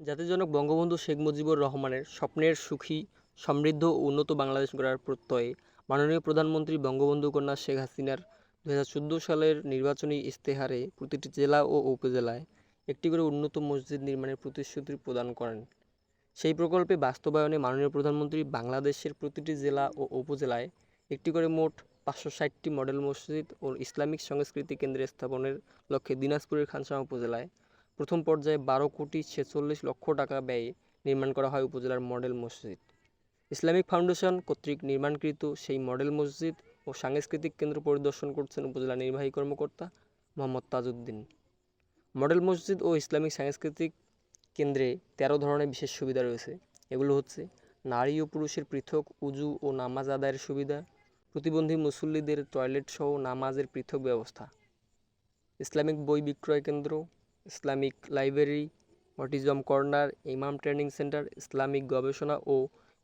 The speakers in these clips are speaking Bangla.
জাতির জনক বঙ্গবন্ধু শেখ মুজিবুর রহমানের স্বপ্নের সুখী, সমৃদ্ধ ও উন্নত বাংলাদেশ গড়ার প্রত্যয়ে মাননীয় প্রধানমন্ত্রী বঙ্গবন্ধু কন্যা শেখ হাসিনার দু হাজার চোদ্দ সালের নির্বাচনী ইশতেহারে প্রতিটি জেলা ও উপজেলায় একটি করে উন্নত মসজিদ নির্মাণের প্রতিশ্রুতি প্রদান করেন। সেই প্রকল্পে বাস্তবায়নে মাননীয় প্রধানমন্ত্রী বাংলাদেশের প্রতিটি জেলা ও উপজেলায় একটি করে মোট পাঁচশো ষাটটি মডেল মসজিদ ও ইসলামিক সংস্কৃতি কেন্দ্র স্থাপনের লক্ষ্যে দিনাজপুরের খানসামা উপজেলায় প্রথম পর্যায়ে বারো কোটি ছেচল্লিশ লক্ষ টাকা ব্যয়ে নির্মাণ করা হয় উপজেলার মডেল মসজিদ। ইসলামিক ফাউন্ডেশন কর্তৃক নির্মাণকৃত সেই মডেল মসজিদ ও সাংস্কৃতিক কেন্দ্র পরিদর্শন করছেন উপজেলা নির্বাহী কর্মকর্তা মোহাম্মদ তাজউদ্দিন। মডেল মসজিদ ও ইসলামিক সাংস্কৃতিক কেন্দ্রে তেরো ধরনের বিশেষ সুবিধা রয়েছে। এগুলো হচ্ছে নারী ও পুরুষের পৃথক উজু ও নামাজ আদায়ের সুবিধা, প্রতিবন্ধী মুসল্লিদের টয়লেট সহ নামাজের পৃথক ব্যবস্থা, ইসলামিক বই বিক্রয় কেন্দ্র ইসলামিক লাইব্রেরি, অটিজম কর্নার, ইমাম ট্রেনিং সেন্টার, ইসলামিক গবেষণা ও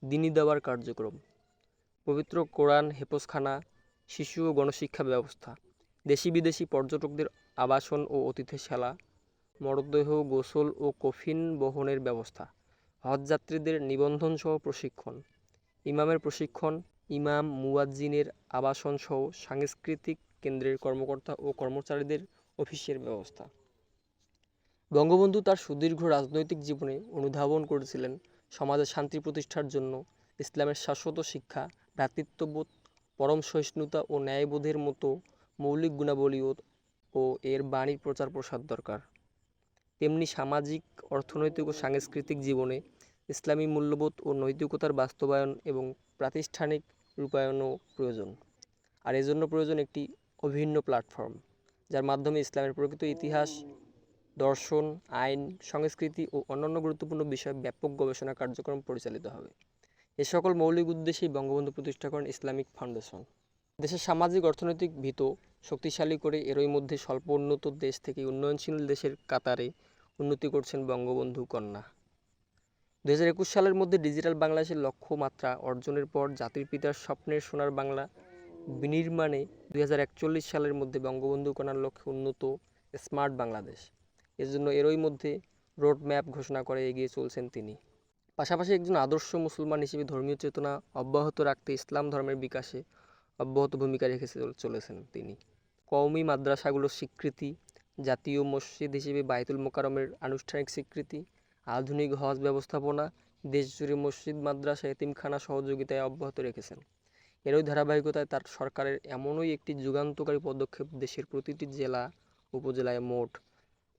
দিনী দেওয়ার কার্যক্রম। পবিত্র কোরআন হেফজখানা, শিশু ও গণশিক্ষা ব্যবস্থা দেশি বিদেশি পর্যটকদের আবাসন ও অতিথিশালা মরদেহ, গোসল ও কফিন বহনের ব্যবস্থা, হজযাত্রীদের নিবন্ধন সহ প্রশিক্ষণ, ইমামের প্রশিক্ষণ, ইমাম, মুয়াজ্জিনের আবাসন সহ সাংস্কৃতিক কেন্দ্রের কর্মকর্তা ও কর্মচারীদের অফিসের ব্যবস্থা। বঙ্গবন্ধু তার সুদীর্ঘ রাজনৈতিক জীবনে অনুধাবন করেছিলেন সমাজে শান্তি প্রতিষ্ঠার জন্য, ইসলামের শাশ্বত শিক্ষা, ভ্রাতৃত্ববোধ, পরম সহিষ্ণুতা ও ন্যায়বোধের মতো মৌলিক গুণাবলী ও- এর বাণীর প্রচার প্রসার দরকার। তেমনি সামাজিক, অর্থনৈতিক ও সাংস্কৃতিক জীবনে ইসলামী মূল্যবোধ ও নৈতিকতার বাস্তবায়ন এবং প্রাতিষ্ঠানিক রূপায়ণও প্রয়োজন। আর এজন্য প্রয়োজন একটি অভিন্ন প্ল্যাটফর্ম, যার মাধ্যমে ইসলামের প্রকৃত ইতিহাস দর্শন, আইন, সংস্কৃতি ও অন্যান্য গুরুত্বপূর্ণ বিষয়ে ব্যাপক গবেষণা কার্যক্রম পরিচালিত হবে। এ সকল মৌলিক উদ্দেশ্যেই বঙ্গবন্ধু প্রতিষ্ঠা করেন ইসলামিক ফাউন্ডেশন। দেশের সামাজিক, অর্থনৈতিক ভিত শক্তিশালী করে এরই মধ্যে স্বল্প উন্নত দেশ থেকে উন্নয়নশীল দেশের কাতারে উন্নতি করছেন বঙ্গবন্ধু কন্যা। দু হাজার একুশ সালের মধ্যে ডিজিটাল বাংলাদেশের লক্ষ্যমাত্রা অর্জনের পর জাতির পিতার স্বপ্নের সোনার বাংলা বিনির্মাণে দুই হাজার একচল্লিশ সালের মধ্যে বঙ্গবন্ধু কন্যার লক্ষ্যে উন্নত স্মার্ট বাংলাদেশ। এজন্য এরই মধ্যে রোড ম্যাপ ঘোষণা করে এগিয়ে চলছেন তিনি। পাশাপাশি একজন আদর্শ মুসলমান হিসেবে ধর্মীয় চেতনা অব্যাহত রাখতে ইসলাম ধর্মের বিকাশে অব্যাহত ভূমিকা রেখে চল- চলেছেন তিনি। কওমি মাদ্রাসাগুলোর স্বীকৃতি, জাতীয় মসজিদ হিসেবে বাইতুল মোকারমের আনুষ্ঠানিক স্বীকৃতি, আধুনিক হজ ব্যবস্থাপনা, দেশজুড়ে মসজিদ, মাদ্রাসা, এতিমখানা সহযোগিতায় অব্যাহত রেখেছেন। এরই ধারাবাহিকতায় তার সরকারের এমনই একটি যুগান্তকারী পদক্ষেপ দেশের প্রতিটি জেলা, উপজেলায় মোট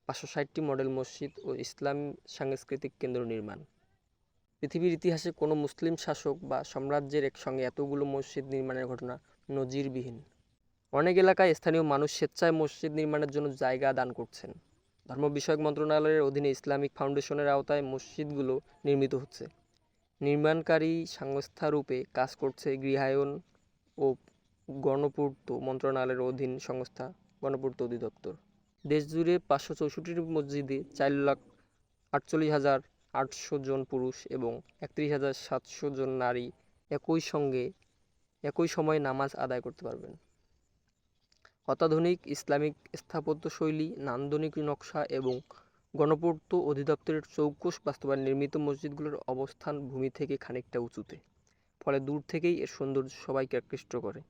পাঁচশো ষাটটি মডেল মসজিদ ও ইসলাম সাংস্কৃতিক কেন্দ্র নির্মাণ। পৃথিবীর ইতিহাসে কোনো মুসলিম শাসক বা সাম্রাজ্যের একসঙ্গে এতগুলো মসজিদ নির্মাণের ঘটনা নজিরবিহীন। অনেক এলাকায় স্থানীয় মানুষ স্বেচ্ছায় মসজিদ নির্মাণের জন্য জায়গা দান করছেন। ধর্ম বিষয়ক মন্ত্রণালয়ের অধীনে ইসলামিক ফাউন্ডেশনের আওতায় মসজিদগুলো নির্মিত হচ্ছে। নির্মাণকারী সংস্থারূপে কাজ করছে গৃহায়ন ও গণপূর্ত মন্ত্রণালয়ের অধীন সংস্থা, গণপূর্ত অধিদপ্তর। দেশজুড়ে পাঁচশো চৌষট্টিটি মসজিদে চার লাখ আটচল্লিশ হাজার আটশো জন পুরুষ এবং একত্রিশ হাজার সাতশো জন নারী একই সঙ্গে একই সময়ে নামাজ আদায় করতে পারবেন। অত্যাধুনিক ইসলামিক স্থাপত্যশৈলী, নান্দনিক নকশা এবং গণপূর্ত অধিদপ্তরের চৌকস বাস্তবায়ন নির্মিত মসজিদগুলোর অবস্থান ভূমি থেকে খানিকটা উঁচুতে, ফলে দূর থেকেই এর সৌন্দর্য সবাইকে আকৃষ্ট করে।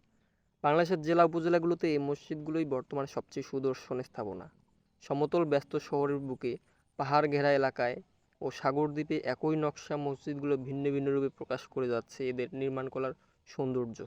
বাংলাদেশের জেলা উপজেলাগুলোতে এই মসজিদগুলোই বর্তমানে সবচেয়ে সুদর্শন স্থাপনা। সমতল, ব্যস্ত শহরের বুকে পাহাড় ঘেরা এলাকায় ও সাগরদ্বীপে একই নকশা মসজিদগুলো ভিন্ন ভিন্ন রূপে প্রকাশ করে যাচ্ছে এদের নির্মাণ কলার সৌন্দর্য।